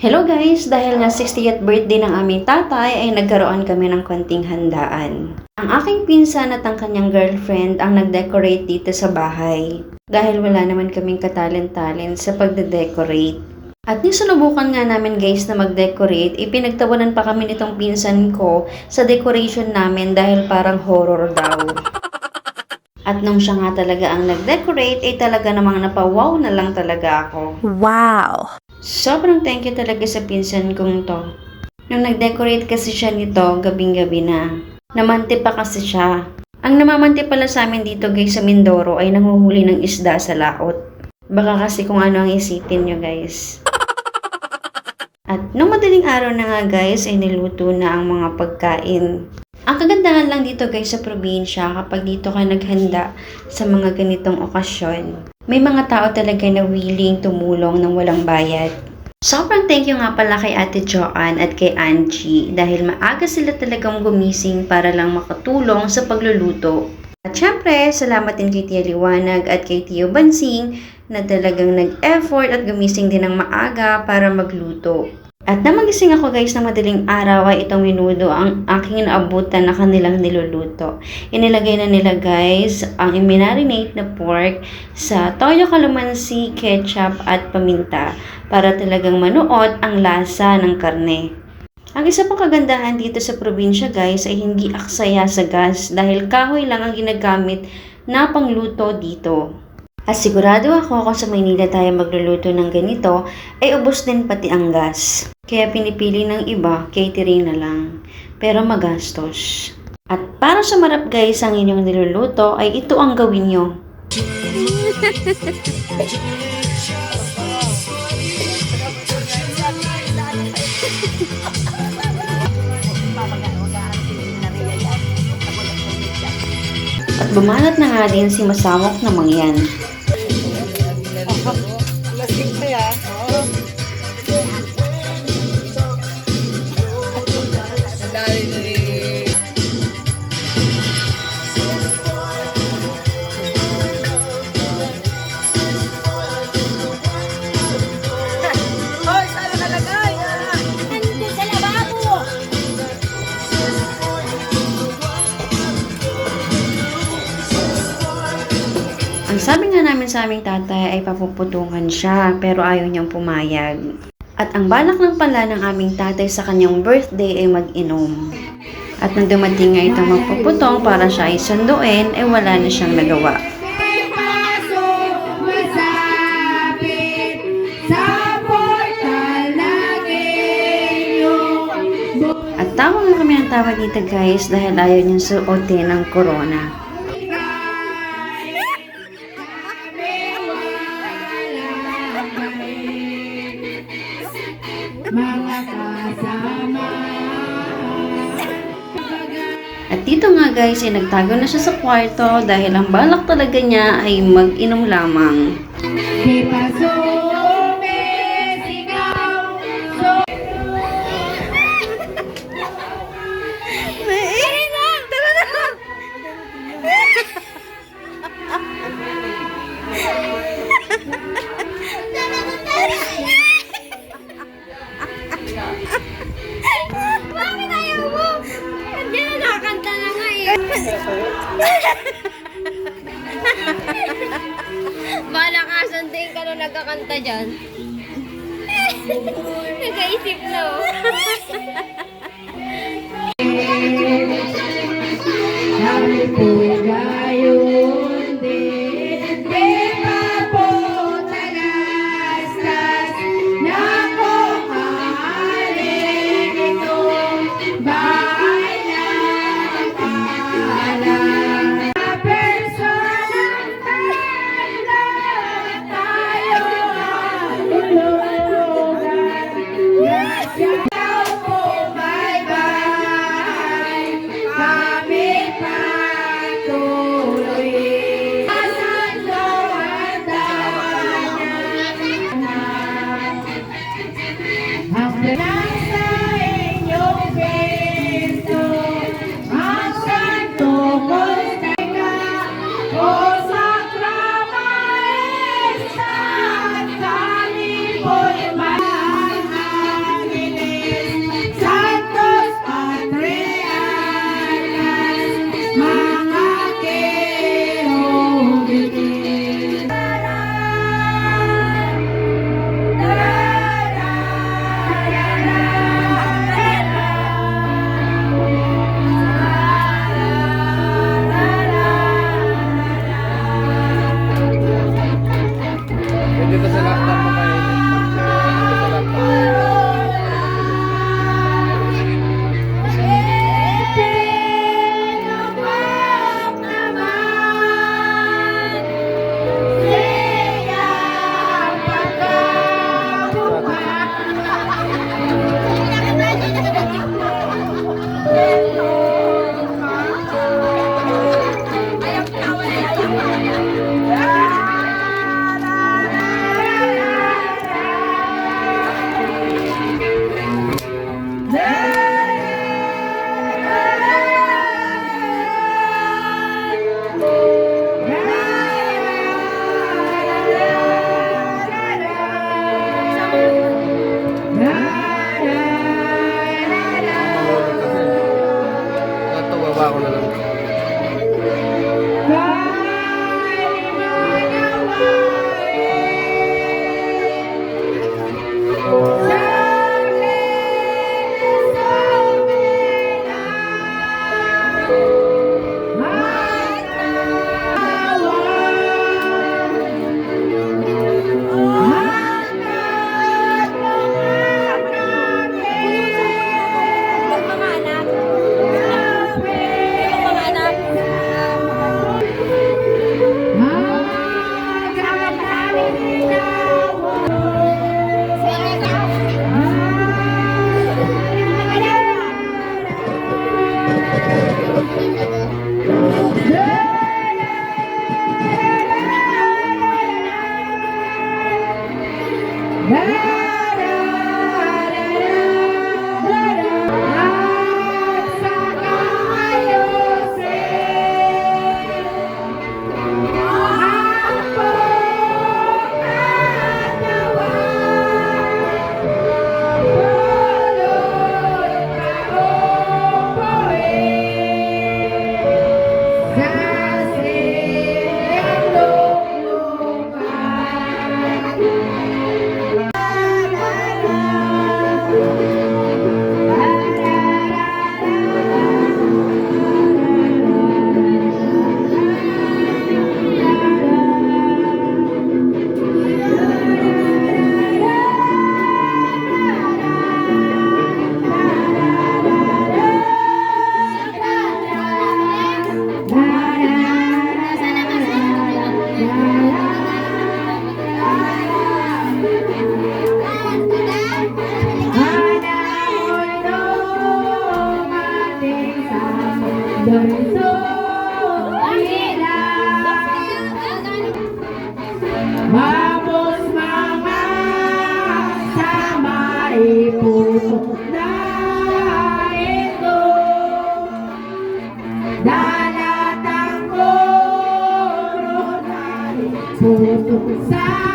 Hello guys! Dahil nga 60th birthday ng aming tatay ay nagkaroon kami ng konting handaan. Ang aking pinsan at ang kanyang girlfriend ang nag-decorate dito sa bahay. Dahil wala naman kaming katalent-talent sa pagde-decorate. At nung sinubukan nga namin guys na mag-decorate, ipinagtawanan pa kami nitong pinsan ko sa decoration namin dahil parang horror daw. At nung siya nga talaga ang nag-decorate, ay talaga namang napawaw na lang talaga ako. Wow! Sobrang thank you talaga sa pinsan kong to. Nung nag-decorate kasi siya nito, gabing-gabi na. Namante pa kasi siya. Ang namamante pala sa amin dito guys sa Mindoro ay nanguhuli ng isda sa laot. Baka kasi kung ano ang isipin nyo guys. At nung madaling araw na nga guys ay niluto na ang mga pagkain. Ang kagandahan lang dito guys sa probinsya kapag dito ka naghanda sa mga ganitong okasyon. May mga tao talaga na willing tumulong ng walang bayad. Sobrang thank you nga pala kay Ate Joanne at kay Angie dahil maaga sila talagang gumising para lang makatulong sa pagluluto. At syempre, salamat din kay Tia Liwanag at kay Tio Bansing na talagang nag-effort at gumising din ng maaga para magluto. At na ako guys na madaling araw ay itong minudo ang aking naabutan na kanilang niluluto. Inilagay na nila guys ang iminarinate na pork sa toyo calamansi, ketchup at paminta para talagang manuot ang lasa ng karne. Ang isa pang kagandahan dito sa probinsya guys ay hindi aksaya sa gas dahil kahoy lang ang ginagamit na pangluto dito. At sigurado ako kung sa Maynila tayo magluluto ng ganito, ay ubos din pati ang gas. Kaya pinipili ng iba, catering na lang. Pero magastos. At para sa marap guys ang inyong niluluto, ay ito ang gawin nyo. At bumanat na nga din si Masamok na mangyan. Nandun sabi nga namin sa aming tatay ay papuputungan siya pero ayaw niyang pumayag. At ang balak ng pala ng aming tatay sa kanyang birthday ay mag-inom. At nang dumating nga itong magpuputong para siya ay sunduin, ay wala na siyang nagawa. At tawa nga kami ng tawa dito guys dahil ayaw niyang suotin ng corona. At dito nga guys, ay nagtago na siya sa kwarto dahil ang balak talaga niya ay mag-inom lamang. Dali Vamos, mamá, sama ibu na ito. Dalatang ko, Ronald, sa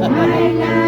Bye now.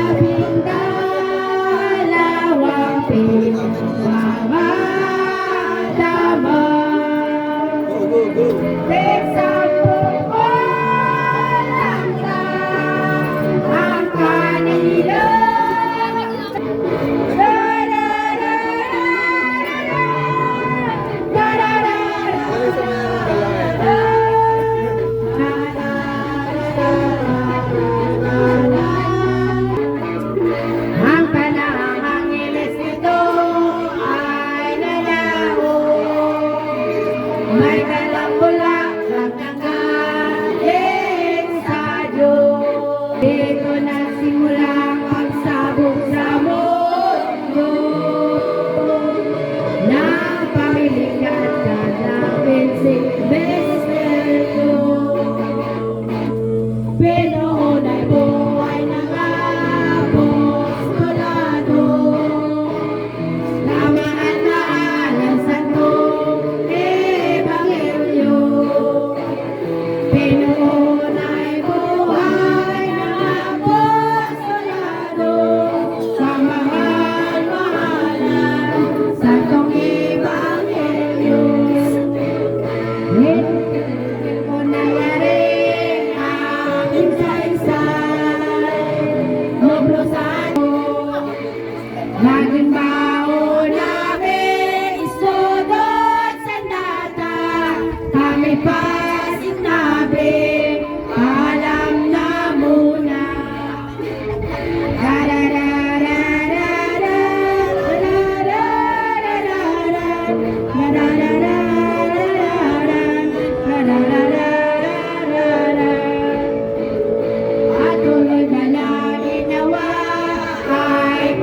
Lying by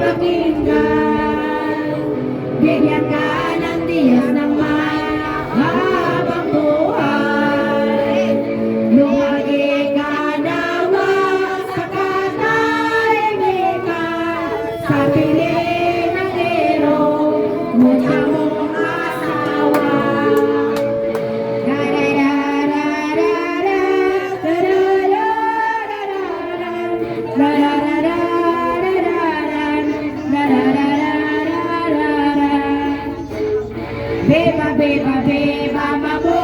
pakinggan Bigyan ka. Beba, beba, beba, mabuhay,